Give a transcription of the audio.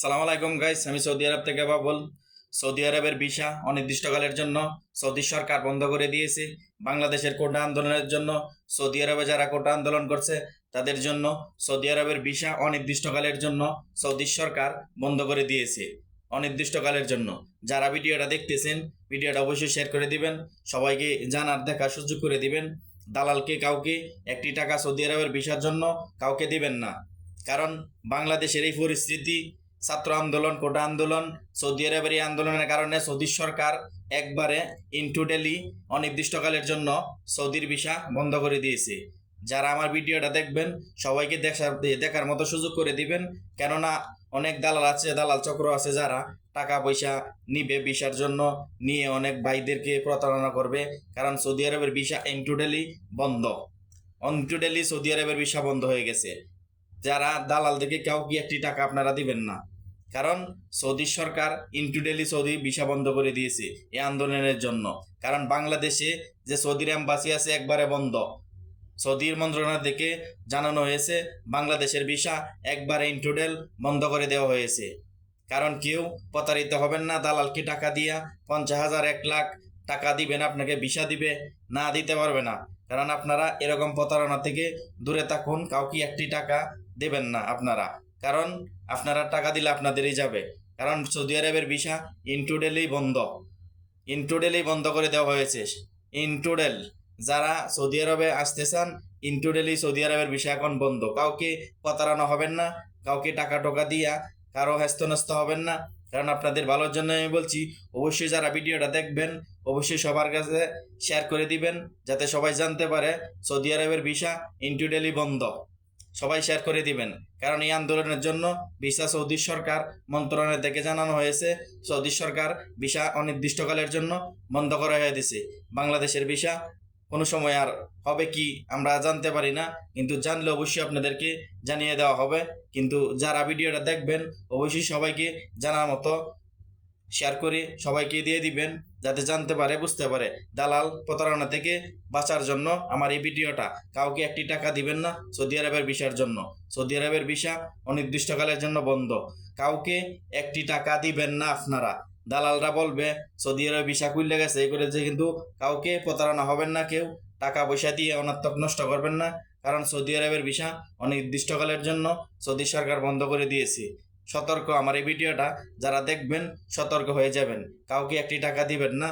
সালাম আলাইকুম গাইস আমি সৌদি আরব থেকে বাবুল। সৌদি আরবের ভিসা অনির্দিষ্টকালের জন্য সৌদি সরকার বন্ধ করে দিয়েছে। বাংলাদেশের কোটা আন্দোলনের জন্য সৌদি আরবে যারা কোটা আন্দোলন করছে, তাদের জন্য সৌদি আরবের ভিসা অনির্দিষ্টকালের জন্য সৌদি সরকার বন্ধ করে দিয়েছে। অনির্দিষ্টকালের জন্য। যারা ভিডিওটা দেখতেছেন, ভিডিওটা অবশ্যই শেয়ার করে দিবেন। সবাইকে জানার, দেখার সুযোগ করে দিবেন। দালালকে কাউকে একটি টাকা সৌদি আরবের ভিসার জন্য কাউকে দিবেন না। কারণ বাংলাদেশের এই পরিস্থিতি ছাত্র আন্দোলন, কোটা আন্দোলন, সৌদি আরবের এই আন্দোলনের কারণে সৌদি সরকার একবারে ইনটুডেলি অনির্দিষ্টকালের জন্য সৌদির ভিসা বন্ধ করে দিয়েছে। যারা আমার ভিডিওটা দেখবেন, সবাইকে দেখার দেখার মতো সুযোগ করে দিবেন। কেননা, অনেক দালাল আছে, দালাল চক্র আছে যারা টাকা পয়সা নিবে ভিসার জন্য, নিয়ে অনেক ভাইদেরকে প্রতারণা করবে, কারণ সৌদি আরবের ভিসা ইনটুডেলি বন্ধ। অনটুডেলি সৌদি আরবের ভিসা বন্ধ হয়ে গেছে। যারা দালাল থেকে কেউ কি একটি টাকা আপনারা দিবেন না। কারণ সৌদি সরকার ইনটুডেলি সৌদি ভিসা বন্ধ করে দিয়েছে এই আন্দোলনের জন্য। কারণ বাংলাদেশে যে সৌদির এম্বাসি আছে একবারে বন্ধ। সৌদির মন্ত্রণালয় থেকে জানানো হয়েছে, বাংলাদেশের ভিসা একবারে ইনটুডেল বন্ধ করে দেওয়া হয়েছে। কারণ কেউ প্রতারিত হবেন না, দালালকে টাকা দিয়া পঞ্চাশ হাজার, এক লাখ টাকা দিবেন, আপনাকে ভিসা দিবে, না দিতে পারবে না। কারণ আপনারা এরকম প্রতারণা থেকে দূরে থাকুন, কাউকে একটি টাকা দেবেন না আপনারা। কারণ আপনারা টাকা দিলে আপনাদেরই যাবে। কারণ সৌদি আরবের ভিসা ইনটুডেলেই বন্ধ। ইনটুডেলেই বন্ধ করে দেওয়া হয়েছে। ইনটুডেল, যারা সৌদি আরবে আসতে চান ইনটুডেলি সৌদি আরবের ভিসা এখন বন্ধ। কাউকে প্রতারণা হবেন না, কাউকে টাকা টোকা দিয়া কারও হ্যাস্তনস্ত হবেন না। কারণ আপনাদের ভালোর জন্য আমি বলছি, অবশ্যই যারা ভিডিওটা দেখবেন, অবশ্যই সবার কাছে শেয়ার করে দিবেন, যাতে সবাই জানতে পারে সৌদি আরবের ভিসা ইনটুডেলি বন্ধ। সবাই শেয়ার করে দিবেন। কারণ এই আন্দোলনের জন্য ভিসা সৌদি সরকার মন্ত্রণালয় থেকে জানানো হয়েছে, সৌদি সরকার ভিসা অনির্দিষ্টকালের জন্য বন্ধ করা হয়ে দিছে। বাংলাদেশের ভিসা কোনো সময় আর হবে কি আমরা জানতে পারি না, কিন্তু জানলে অবশ্যই আপনাদেরকে জানিয়ে দেওয়া হবে। কিন্তু যারা ভিডিওটা দেখবেন, অবশ্যই সবাইকে জানার মতো শেয়ার করে সবাইকে দিয়ে দিবেন, যাতে জানতে পারে, বুঝতে পারে। দালাল প্রতারণা থেকে বাঁচার জন্য আমার এই ভিডিওটা। কাউকে একটি টাকা দিবেন না সৌদি আরবের ভিসার জন্য। সৌদি আরবের ভিসা অনির্দিষ্টকালের জন্য বন্ধ। কাউকে একটি টাকা দিবেন না আপনারা। দালালরা বলবে সৌদি আরবে ভিসা খুললে গেছে, এই করে যে কিন্তু কাউকে প্রতারণা হবেন না কেউ, টাকা পয়সা দিয়ে অনাত্মক নষ্ট করবেন না, কারণ সৌদি আরবের ভিসা অনির্দিষ্টকালের জন্য সৌদি সরকার বন্ধ করে দিয়েছে। সতর্ক আমার এই ভিডিওটা, যারা দেখবেন সতর্ক হয়ে যাবেন। কাউকে একটি টাকা দিবেন না